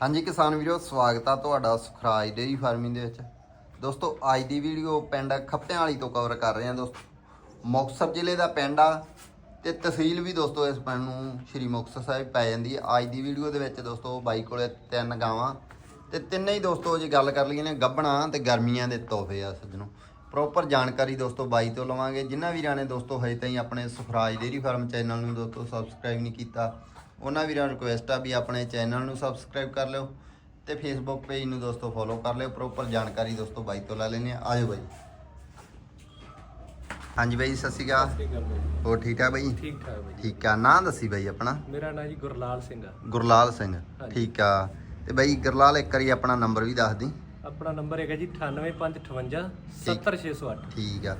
ਹਾਂਜੀ ਕਿਸਾਨ ਵੀਰੋ, ਸਵਾਗਤ ਆ ਤੁਹਾਡਾ ਸੁਖਰਾਜ ਡੇਰੀ ਫਾਰਮਿੰਗ ਦੇ ਵਿੱਚ। ਦੋਸਤੋ, ਅੱਜ ਦੀ ਵੀਡੀਓ ਪਿੰਡ ਖੱਪਿਆਂ ਵਾਲੀ ਤੋਂ ਕਵਰ ਕਰ ਰਹੇ ਹਾਂ ਦੋਸਤੋ। ਮੁਕਤਸਰ ਜ਼ਿਲ੍ਹੇ ਦਾ ਪਿੰਡ ਆ ਤੇ ਤਹਿਸੀਲ ਵੀ ਦੋਸਤੋ ਇਸ ਪਿੰਡ ਨੂੰ ਸ਼੍ਰੀ ਮੁਕਤਸਰ ਸਾਹਿਬ ਪੈ ਜਾਂਦੀ ਹੈ ਅੱਜ ਦੀ ਵੀਡੀਓ ਦੇ ਵਿੱਚ ਦੋਸਤੋ ਬਾਈ ਕੋਲੇ ਤਿੰਨ ਗਾਵਾਂ ਤੇ ਤਿੰਨੇ ਹੀ ਦੋਸਤੋ ਜੇ ਗੱਲ ਕਰ ਲਈਏ ਨੇ ਗੱਬਣਾ ਤੇ ਗਰਮੀਆਂ ਦੇ ਤੋਹਫੇ ਆ ਸੱਜਣੋ ਪ੍ਰੋਪਰ ਜਾਣਕਾਰੀ ਦੋਸਤੋ ਬਾਈ ਤੋਂ ਲਵਾਂਗੇ। ਜਿਨ੍ਹਾਂ ਵੀਰਾਂ ਨੇ ਦੋਸਤੋ ਹਜੇ ਤਾਈਂ ਆਪਣੇ ਸੁਖਰਾਜ ਡੇਰੀ ਫਾਰਮ ਚੈਨਲ ਨੂੰ ਦੋਸਤੋ ਸਬਸਕ੍ਰਾਈਬ ਨਹੀਂ ਕੀਤਾ ਉਹਨਾਂ ਵੀਰਾਂ ਨੂੰ ਰਿਕੁਐਸਟ ਆ ਵੀ ਆਪਣੇ ਚੈਨਲ ਨੂੰ ਸਬਸਕ੍ਰਾਈਬ ਕਰ ਲਿਓ ਤੇ ਫੇਸਬੁੱਕ ਪੇਜ ਨੂੰ ਦੋਸਤੋ ਫੋਲੋ ਕਰ ਲਿਓ ਪ੍ਰੋਪਰ ਜਾਣਕਾਰੀ ਦੋਸਤੋ ਬਾਈ ਤੋਂ ਲੈ ਲੈਣੇ ਆ ਆਜੋ ਬਾਈ। ਹਾਂਜੀ ਬਾਈ ਸਤਿ ਸ਼੍ਰੀ ਅਕਾਲ। ਹੋਰ ਠੀਕ ਆ ਬਾਈ? ਠੀਕ ਠਾਕ ਬਾਈ। ਠੀਕ ਆ। ਨਾਂ ਦੱਸੀ ਬਾਈ ਆਪਣਾ? ਮੇਰਾ ਨਾਂ ਜੀ ਗੁਰਲਾਲ ਸਿੰਘ ਆ। ਗੁਰਲਾਲ ਸਿੰਘ। ਠੀਕ ਆ। ਤੇ ਬਾਈ ਗੁਰਲਾਲ ਇੱਕ ਵਾਰੀ ਆਪਣਾ ਨੰਬਰ ਵੀ ਦੱਸ ਦੀ। ਆਪਣਾ ਨੰਬਰ ਹੈਗਾ ਜੀ 98558 70608 ਠੀਕ। ਆ।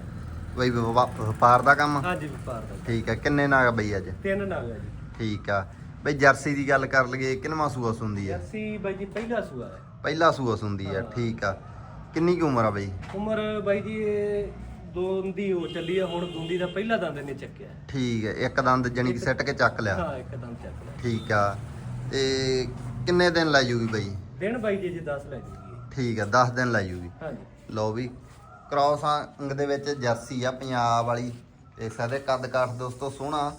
ਬਾਈ ਵਪਾ- ਵਪਾਰ ਦਾ ਕੰਮ? ਹਾਂਜੀ ਵਪਾਰ ਦਾ ਠੀਕ ਆ। ਕਿੰਨੇ ਨਾਗ ਬਈ ਅੱਜ? ਤਿੰਨ ਨਾਗ ਆ ਜੀ। ਠੀਕ ਆ। ਬਈ ਜਰਸੀ ਦੀ ਗੱਲ ਕਰ ਲਈਏ ਕਿੰਨਵਾਂ ਸੂਆ ਸੁੰਦੀ ਆ? ਜਰਸੀ ਬਾਈ ਜੀ ਪਹਿਲਾ ਸੂਆ ਹੈ। ਪਹਿਲਾ ਸੂਆ ਸੁੰਦੀ ਆ ਹਾਂ। ਠੀਕ ਆ। ਕਿੰਨੀ ਕੁ ਉਮਰ ਆ ਬਈ? ਉਮਰ ਬਾਈ ਜੀ ਦੋਂਦੀ ਹੋ ਚੱਲੀ ਆ ਹੁਣ ਦੋਂਦੀ ਦਾ ਪਹਿਲਾ ਦੰਦ ਨੇ ਚੱਕਿਆ ਠੀਕ ਹੈ ਇੱਕ ਦੰਦ ਜਣੀ ਕਿ ਸੱਟ ਕੇ ਚੱਕ ਲਿਆ। ਹਾਂ ਇੱਕ ਦੰਦ ਚੱਕ ਲਿਆ। ਠੀਕ ਆ ਤੇ ਕਿੰਨੇ ਦਿਨ ਲੈ ਜੂਗੀ ਬਈ? ਦਿਨ ਬਾਈ ਜੀ ਜੀ 10 ਲੈ ਜੂਗੀ। ਠੀਕ ਆ 10 ਦਿਨ ਲੈ ਜੂਗੀ। ਹਾਂਜੀ। ਲਓ ਵੀ ਕ੍ਰਾਸ ਅੰਗ ਦੇ ਵਿੱਚ ਜਰਸੀ ਆ ਪੰਜਾਬ ਵਾਲੀ। ਦੇਖ ਸਕਦੇ ਕੱਦ ਕਾਠ ਦੋਸਤੋ ਸੋਹਣਾ।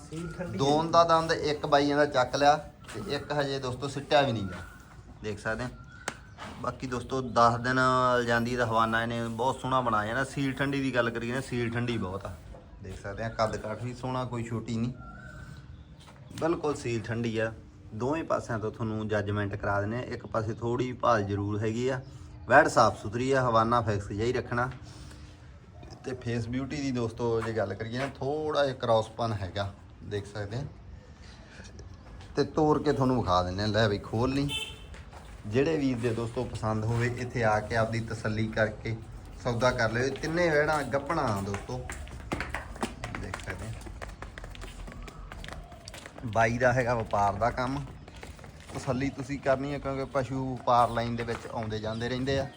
ਦੋਨ ਦਾ ਦੰਦ ਇੱਕ ਬਾਈਆਂ ਦਾ ਚੱਕ ਲਿਆ ਤੇ ਇੱਕ ਹਜੇ ਦੋਸਤੋ ਸਿੱਟਿਆ ਵੀ ਨਹੀਂਗਾ ਦੇਖ ਸਕਦੇ। ਬਾਕੀ ਦੋਸਤੋ 10 ਦਿਨ ਜਾਂਦੀ ਦਾ ਹਵਾਨਾ ਇਹਨੇ ਬਹੁਤ ਸੋਹਣਾ ਬਣਾਇਆ ਨਾ। ਸੀਲ ਠੰਡੀ ਦੀ ਗੱਲ ਕਰੀਏ ਨਾ ਸੀਲ ਠੰਡੀ ਬਹੁਤ ਆ। ਦੇਖ ਸਕਦੇ ਆ ਕੱਦ ਕਾਠ ਵੀ ਸੋਹਣਾ ਕੋਈ ਛੋਟੀ ਨਹੀਂ। ਬਿਲਕੁਲ ਸੀਲ ਠੰਡੀ ਆ। ਦੋਵੇਂ ਪਾਸਿਆਂ ਤੋਂ ਤੁਹਾਨੂੰ ਜੱਜਮੈਂਟ ਕਰਾ ਆ ਇੱਕ ਪਾਸੇ ਥੋੜੀ ਭਾਲ ਜ਼ਰੂਰ ਹੈਗੀ ਆ। ਵੈੜ ਸਾਫ਼ ਸੁਥਰੀ ਆ ਹਵਾਨਾ ਫਿਕਸ ਜਿਹਾ ਹੀ ਰੱਖਣਾ। ਤੇ ਫੇਸ ਬਿਊਟੀ ਦੀ ਦੋਸਤੋ, ਜੇ ਗੱਲ ਕਰੀਏ ਨਾ ਥੋੜਾ ਜਿਹਾ ਕ੍ਰਾਸਪਨ ਹੈਗਾ, ਦੇਖ ਸਕਦੇ ਆ ਤੇ ਤੋੜ ਕੇ ਤੁਹਾਨੂੰ ਵਿਖਾ ਦਿੰਦੇ ਆ ਲੈ ਬਈ ਖੋਲ ਲਈ। ਜਿਹੜੇ ਵੀਰ ਦੇ ਦੋਸਤੋ ਪਸੰਦ ਹੋਵੇ, ਇੱਥੇ ਆ ਕੇ ਆਪਦੀ ਤਸੱਲੀ ਕਰਕੇ ਸੌਦਾ ਕਰ ਲਿਓ। ਤਿੰਨੇ ਵੇੜਾਂ ਗੱਪਣਾ ਦੋਸਤੋ। ਦੇਖ ਸਕਦੇ ਆ ਬਾਈ ਦਾ ਹੈਗਾ ਵਪਾਰ ਦਾ ਕੰਮ। ਤਸੱਲੀ ਤੁਸੀਂ ਕਰਨੀ ਹੈ, ਕਿਉਂਕਿ ਪਸ਼ੂ ਵਪਾਰ ਲਾਈਨ ਦੇ ਵਿੱਚ ਆਉਂਦੇ ਜਾਂਦੇ ਰਹਿੰਦੇ ਆ।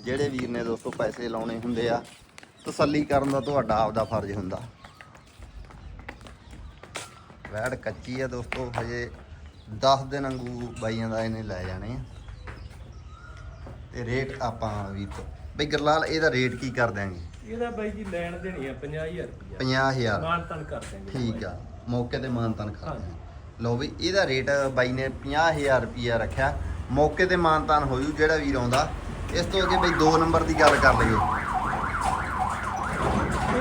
ਜਿਹੜੇ ਵੀਰ ਨੇ ਦੋਸਤੋ ਪੈਸੇ ਲਾਉਣੇ ਹੁੰਦੇ ਆ ਤਸੱਲੀ ਕਰਨ ਦਾ ਤੁਹਾਡਾ ਆਪਦਾ ਫਰਜ਼ ਹੁੰਦਾ। ਵੈੜ ਕੱਚੀ ਆ ਦੋਸਤੋ ਹਜੇ 10 ਦਿਨ ਵਾਂਗੂ ਬਾਈਆਂ ਦਾ ਇਹਨੇ ਲੈ ਜਾਣੇ ਆ। ਤੇ ਰੇਟ ਆਪਾਂ ਵੀ ਬਈ ਗਰਲਾਲ ਇਹਦਾ ਰੇਟ ਕੀ ਕਰ ਦਿਆਂਗੇ? ਇਹਦਾ ਬਾਈ ਜੀ ਲੈਣ ਦੇਣੀ ਆ 50000 ਰੁਪਇਆ 50000 ਮਾਨ ਤਨ ਕਰ ਦਿਆਂਗੇ ਠੀਕ ਆ ਮੌਕੇ ਤੇ ਮਾਨਤਾਨ ਖਾਦੇ ਲਓ ਵੀ ਇਹਦਾ ਰੇਟ ਬਾਈ ਨੇ 50000 ਰੁਪਿਆ ਰੱਖਿਆ। ਮੌਕੇ ਤੇ ਮਾਨਤਾਨ ਹੋਊ ਜਿਹੜਾ ਵੀਰ ਆਉਂਦਾ। ਇਸ ਤੋਂ ਅੱਗੇ ਬਈ 2 ਨੰਬਰ ਦੀ ਗੱਲ ਕਰ ਲਈਏ।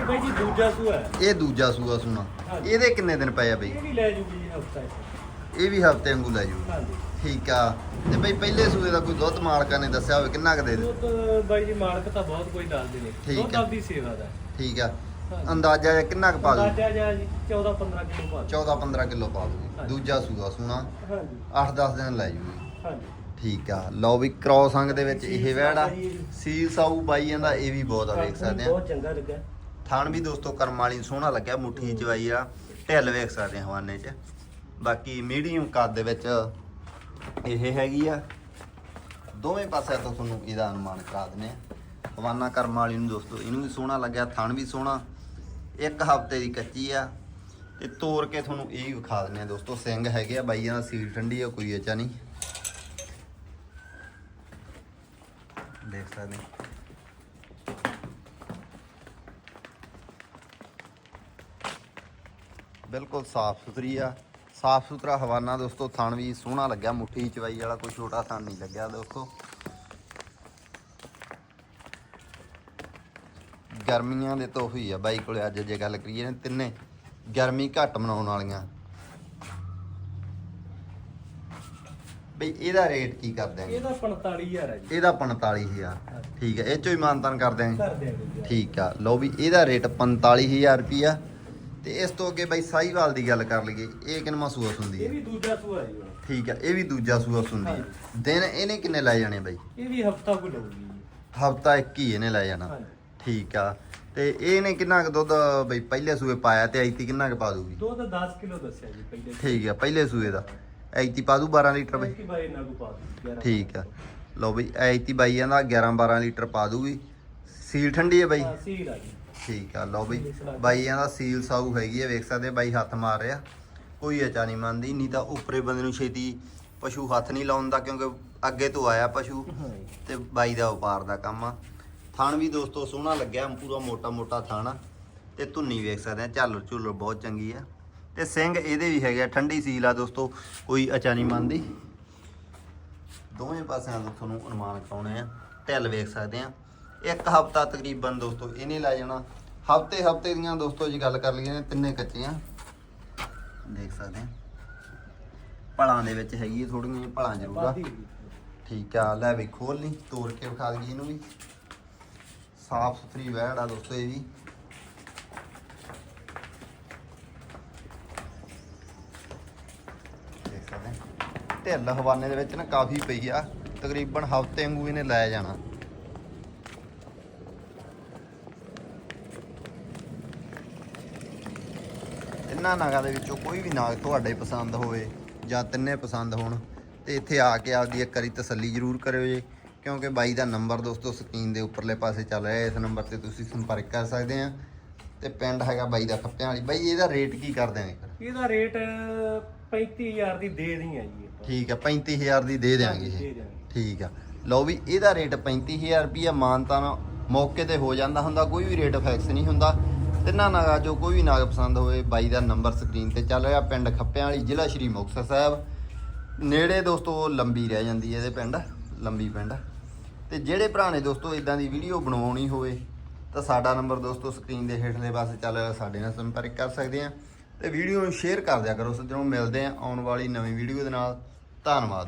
ਬਾਈ ਜੀ ਦੂਜਾ ਸੂਆ ਹੈ। ਇਹ ਦੂਜਾ ਸੂਆ ਸੁਣਾ। ਹਾਂਜੀ। ਇਹਦੇ ਕਿੰਨੇ ਦਿਨ ਪਏ ਆ ਬਈ? ਇਹ ਵੀ ਲੈ ਜੂਗੀ ਜੀ ਹਫਤਾ ਇਹ ਵੀ ਹਫ਼ਤੇ ਵਾਂਗੂ ਲੈ ਜੂ ਹਾਂਜੀ। ਠੀਕ ਆ। ਤੇ ਬਈ ਪਹਿਲੇ ਸੂਏ ਦਾ ਕੋਈ ਦੁੱਧ ਮਾਲਕਾਂ ਨੇ ਦੱਸਿਆ ਹੋਵੇ ਕਿੰਨਾ ਕੁ ਦੇ ਦੇ ਦੁੱਧ ਬਾਈ ਜੀ ਮਾਲਕ ਤਾਂ ਬਹੁਤ ਕੋਈ ਦੱਸਦੇ ਨੇ। ਠੀਕ ਦੁੱਧ ਹੈ। ਆਪਦੀ ਸੇਵਾ ਦਾ। ਠੀਕ ਆ। ਹਾਂਜੀ। ਅੰਦਾਜ਼ਾ ਜਿਹਾ ਕਿੰਨਾ ਕੁ ਪਾ ਦੂ ਅੰਦਾਜ਼ਾ ਜਾ ਜੀ 14 15 ਕਿਲੋ ਪਾ ਦਿਓ। 14 15 ਕਿਲੋ ਪਾ ਹਾਂਜੀ। ਦੂਜਾ ਸੂਆ ਸੁਣਾ। ਹਾਂਜੀ। 8-10 ਦਿਨ ਲੈ ਜੂਗੀ। ਹਾਂਜੀ। ਠੀਕ ਆ। ਲਓ ਵੀ ਕ੍ਰੋਸ ਅੰਗ ਦੇ ਵਿੱਚ ਇਹ ਸਾਊ ਸੀਲ ਸਾਊ ਬਾਈ ਜਾਂਦਾ ਇਹ ਵੀ ਬਹੁਤ ਆ ਵੇਖ ਸਕਦੇ ਆ। ਬਹੁਤ ਚੰਗਾ ਲੱਗਾ। ਥਾਣ ਵੀ ਦੋਸਤੋ ਕਰਮ ਵਾਲੀ ਨੂੰ ਸੋਹਣਾ ਲੱਗਿਆ ਮੁੱਠੀ ਜਵਾਈ ਆ, ਢਿੱਲ ਵੇਖ ਸਕਦੇ ਆ ਹਵਾਨੇ 'ਚ। ਬਾਕੀ ਮੀਡੀਅਮ ਕੱਦ ਦੇ ਵਿੱਚ ਇਹ ਹੈਗੀ ਆ। ਦੋਵੇਂ ਪਾਸਿਆਂ ਤੋਂ ਤੁਹਾਨੂੰ ਇਹਦਾ ਅਨੁਮਾਨ ਕਰਾ ਦਿੰਦੇ ਆ। ਹਵਾਨਾ ਕਰਮ ਵਾਲੀ ਨੂੰ ਦੋਸਤੋ ਇਹਨੂੰ ਵੀ ਸੋਹਣਾ ਲੱਗਿਆ, ਥਣ ਵੀ ਸੋਹਣਾ। ਇੱਕ ਹਫ਼ਤੇ ਦੀ ਕੱਚੀ ਆ। ਤੇ ਤੋੜ ਕੇ ਤੁਹਾਨੂੰ ਇਹ ਵਿਖਾ ਦਿੰਦੇ ਆ ਦੋਸਤੋ, ਸਿੰਘ ਹੈਗੇ ਆ, ਬਾਈਆਂ ਦਾ ਸੀਲ ਠੰਡੀ ਆ, ਕੋਈ ਅਚਾ ਨਹੀਂ। ਦੇਖ ਸਕਦੇ ਬਿਲਕੁਲ ਸਾਫ਼ ਸੁਥਰੀ ਆ। ਸਾਫ਼ ਸੁਥਰਾ ਹਵਾਨਾ ਦੋਸਤੋ ਥਣ ਵੀ ਸੋਹਣਾ ਲੱਗਿਆ ਮੁੱਠੀ ਚਵਾਈ ਵਾਲਾ ਕੋਈ ਛੋਟਾ ਥਣ ਨਹੀਂ ਲੱਗਿਆ ਦੋਸਤੋ। ਗਰਮੀਆਂ ਦੇ ਤੋਹਫੀ ਆ ਬਾਈ ਕੋਲੇ ਅੱਜ ਜੇ ਗੱਲ ਕਰੀਏ ਨਾ ਤਿੰਨੇ ਗਰਮੀ ਘੱਟ ਮਨਾਉਣ ਵਾਲੀਆਂ। ਬਈ ਇਹਦਾ ਰੇਟ ਕੀ ਕਰ ਦਿਆਂਗੇ ਇਹਦਾ 45000 ਹੈ ਜੀ। ਇਹਦਾ 45000 ਠੀਕ ਹੈ ਇਹ ਚੋਂ ਹੀ ਮਾਨਤਨ ਕਰ ਦਿਆਂਗੇ ਕਰ ਦਿਆਂਗੇ ਜੀ ਠੀਕ ਆ ਲਓ ਵੀ ਇਹਦਾ ਰੇਟ 45000 ਰੁਪਿਆ ਤੇ ਇਸ ਤੋਂ ਅੱਗੇ ਬਾਈ ਸਾਈਵਾਲ ਦੀ ਗੱਲ ਕਰ ਲਈਏ ਇਹ ਕਿੰਨਵਾਂ ਸੂਆ ਸੁੰਦੀ ਇਹ ਹੈ? ਵੀ ਦੂਜਾ ਸੂਆ ਹੈ ਜੀ ਹੁਣ। ਠੀਕ ਆ ਇਹ ਵੀ ਦੂਜਾ ਸੂਆ ਸੁੰਦੀ ਹੈ। ਦਿਨ ਇਹਨੇ ਕਿੰਨੇ ਲੈ ਜਾਣੇ ਬਾਈ? ਇਹ ਵੀ ਹਫਤਾ ਕੋ ਲਊਗੀ ਜੀ। ਹਫਤਾ ਇੱਕ ਹੀ ਇਹਨੇ ਲੈ ਜਾਣਾ। ਹਾਂਜੀ। ਠੀਕ ਆ ਤੇ ਇਹਨੇ ਕਿੰਨਾ ਕੁ ਦੁੱਧ ਬਈ ਪਹਿਲੇ ਸੂਏ ਪਾਇਆ ਤੇ ਐਤੀ ਕਿੰਨਾ ਕੁ ਪਾ ਦੂਗੀ ਦੁੱਧ 10 ਕਿਲੋ ਦੱਸਿਆ ਜੀ ਪਹਿਲੇ ਠੀਕ ਆ ਪਹਿਲੇ ਸੂਏ ਦਾ। ਐਤੀ ਪਾ ਦੂ 12 ਲੀਟਰ ਬਈ? ਕਿ ਬਾਈ ਨਾ ਕੋ ਪਾ ਦਿਓ, ਠੀਕ ਆ। ਲਓ ਬਈ ਐਤੀ ਬਾਈ ਜਾਂਦਾ 11 12 ਲੀਟਰ ਪਾ ਦੂਗੀ ਸੀਲ ਠੰਡੀ ਹੈ ਬਾਈ? ਹਾਂ ਸੀਲ ਆ ਜੀ। ਠੀਕ ਆ, ਲਓ ਬਈ। ਬਾਈਆਂ ਦਾ ਸੀਲ ਸਾਊ ਹੈਗੀ ਆ, ਵੇਖ ਸਕਦੇ ਬਾਈ ਹੱਥ ਮਾਰ ਰਿਹਾ। ਕੋਈ ਅਚਾ ਨਹੀਂ ਮੰਨਦੀ, ਨਹੀਂ ਤਾਂ ਉੱਪਰੇ ਬੰਦੇ ਨੂੰ ਛੇਤੀ ਪਸ਼ੂ ਹੱਥ ਨਹੀਂ ਲਾਉਂਦਾ ਕਿਉਂਕਿ ਅੱਗੇ ਤੋਂ ਆਇਆ ਪਸ਼ੂ ਤੇ ਬਾਈ ਦਾ ਵਪਾਰ ਦਾ ਕੰਮ ਆ। ਥਣ ਵੀ ਦੋਸਤੋ ਸੋਹਣਾ ਲੱਗਿਆ, ਪੂਰਾ ਮੋਟਾ ਮੋਟਾ ਥਣ ਆ। ਤੇ ਧੁੰਨੀ ਵੇਖ ਸਕਦੇ ਆ, ਝਾਲਰ ਝੁੱਲਰ ਬਹੁਤ ਚੰਗੀ ਆ। ਤੇ ਸਿੰਘ ਇਹਦੇ ਵੀ ਹੈਗੇ ਆ, ਠੰਡੀ ਸੀਲ ਆ ਦੋਸਤੋ, ਕੋਈ ਅਚਾ ਨਹੀਂ ਮੰਨਦੀ। ਦੋਵੇਂ ਪਾਸਿਆਂ ਤੋਂ ਤੁਹਾਨੂੰ ਅਨੁਮਾਨ ਕਰਾਉਣੇ ਆ। ਢਿੱਲ ਵੇਖ ਸਕਦੇ ਆ। ਇੱਕ ਹਫਤਾ ਤਕਰੀਬਨ ਦੋਸਤੋ ਇਹਨੇ ਲੈ ਜਾਣਾ। ਹਫ਼ਤੇ ਹਫ਼ਤੇ ਦੀਆਂ ਦੋਸਤੋ ਜੀ ਗੱਲ ਕਰ ਲਈਏ ਨੇ ਤਿੰਨੇ ਕੱਚੇ ਆ ਦੇਖ ਸਕਦੇ ਆ ਭਲਾਂ ਦੇ ਵਿੱਚ ਹੈਗੀ ਥੋੜੀਆਂ ਜਿਹੀਆਂ ਭਲਾਂ ਜ਼ਰੂਰ ਆ। ਠੀਕ ਆ ਲੈ ਵੀ ਖੋਲ ਲਈ ਤੋੜ ਕੇ ਵਿਖਾ ਦਈਏ ਇਹਨੂੰ ਵੀ। ਸਾਫ਼ ਸੁਥਰੀ ਵਹਿੜ ਆ ਦੋਸਤੋ ਇਹ ਵੀ। ਦੇਖ ਸਕਦੇ। ਢਿੱਲ ਹਵਾਨੇ ਦੇ ਵਿੱਚ ਨਾ ਕਾਫੀ ਪਈ ਆ। ਤਕਰੀਬਨ ਹਫ਼ਤੇ ਵਾਂਗੂ ਇਹਨੇ ਲੈ ਜਾਣਾ। ਇਹਨਾਂ ਨਾਗਾਂ ਦੇ ਵਿੱਚੋਂ ਕੋਈ ਵੀ ਨਾਗ ਤੁਹਾਡੇ ਪਸੰਦ ਹੋਵੇ ਜਾਂ ਤਿੰਨੇ ਪਸੰਦ ਹੋਣ ਤੇ ਇੱਥੇ ਆ ਕੇ ਆਪਦੀ ਇੱਕ ਵਾਰੀ ਤਸੱਲੀ ਜ਼ਰੂਰ ਕਰਿਓ ਜੀ। ਕਿਉਂਕਿ ਬਾਈ ਦਾ ਨੰਬਰ ਦੋਸਤੋ ਸਕਰੀਨ ਦੇ ਉੱਪਰਲੇ ਪਾਸੇ ਚੱਲ ਰਿਹਾ ਇਸ ਨੰਬਰ ਤੇ ਤੁਸੀਂ ਸੰਪਰਕ ਕਰ ਸਕਦੇ ਆ। ਤੇ ਪਿੰਡ ਹੈਗਾ ਬਾਈ ਦਾ ਖੱਪਿਆਂ ਵਾਲੀ। ਬਾਈ ਇਹਦਾ ਰੇਟ ਕੀ ਕਰਦੇ ਆਂ ਇਹਦਾ ਰੇਟ 35000 ਦੀ ਦੇ ਦੀ ਆ ਜੀ। ਠੀਕ ਆ 35000 ਦੀ ਦੇ ਦਿਆਂਗੇ ਇਹ ਦਿਆਂਗੇ। ਠੀਕ ਆ। ਲਓ ਵੀ ਇਹਦਾ ਰੇਟ 35000 ਰੁਪਈਆ ਮਾਨਤਾ ਨਾ ਮੌਕੇ ਤੇ ਹੋ ਜਾਂਦਾ ਹੁੰਦਾ ਕੋਈ ਵੀ ਰੇਟ ਫਿਕਸ ਨਹੀਂ ਹੁੰਦਾ। ਤਿੰਨਾਂ ਨਾਗਾ ਜੋ ਕੋਈ ਵੀ ਨਾਗ ਪਸੰਦ ਹੋਵੇ, ਬਾਈ ਦਾ ਨੰਬਰ ਸਕਰੀਨ ਤੇ ਚੱਲ ਰਿਹਾ ਪਿੰਡ ਖੱਪਿਆਂ ਵਾਲੀ ਜ਼ਿਲ੍ਹਾ ਸ਼੍ਰੀ ਮੁਕਤਸਰ ਸਾਹਿਬ। ਨੇੜੇ ਦੋਸਤੋ ਲੰਬੀ ਰਹਿ ਜਾਂਦੀ ਹੈ ਇਹਦੇ ਪਿੰਡ, ਲੰਬੀ ਪਿੰਡ। ਤੇ ਜਿਹੜੇ ਭਰਾ ਨੇ ਦੋਸਤੋ ਇਦਾਂ ਦੀ ਵੀਡੀਓ ਬਣਵਾਉਣੀ ਹੋਵੇ, ਤਾਂ ਸਾਡਾ ਨੰਬਰ ਦੋਸਤੋ ਸਕਰੀਨ ਦੇ ਹੇਠਲੇ ਪਾਸੇ ਚੱਲ ਰਿਹਾ, ਸਾਡੇ ਨਾਲ ਸੰਪਰਕ ਕਰ ਸਕਦੇ ਆ ਤੇ ਵੀਡੀਓ ਨੂੰ ਸ਼ੇਅਰ ਕਰ ਦਿਆ ਕਰੋ, ਸੱਜਣੋਂ, ਮਿਲਦੇ ਆ ਆਉਣ ਵਾਲੀ ਨਵੀਂ ਵੀਡੀਓ ਦੇ ਨਾਲ। ਧੰਨਵਾਦ।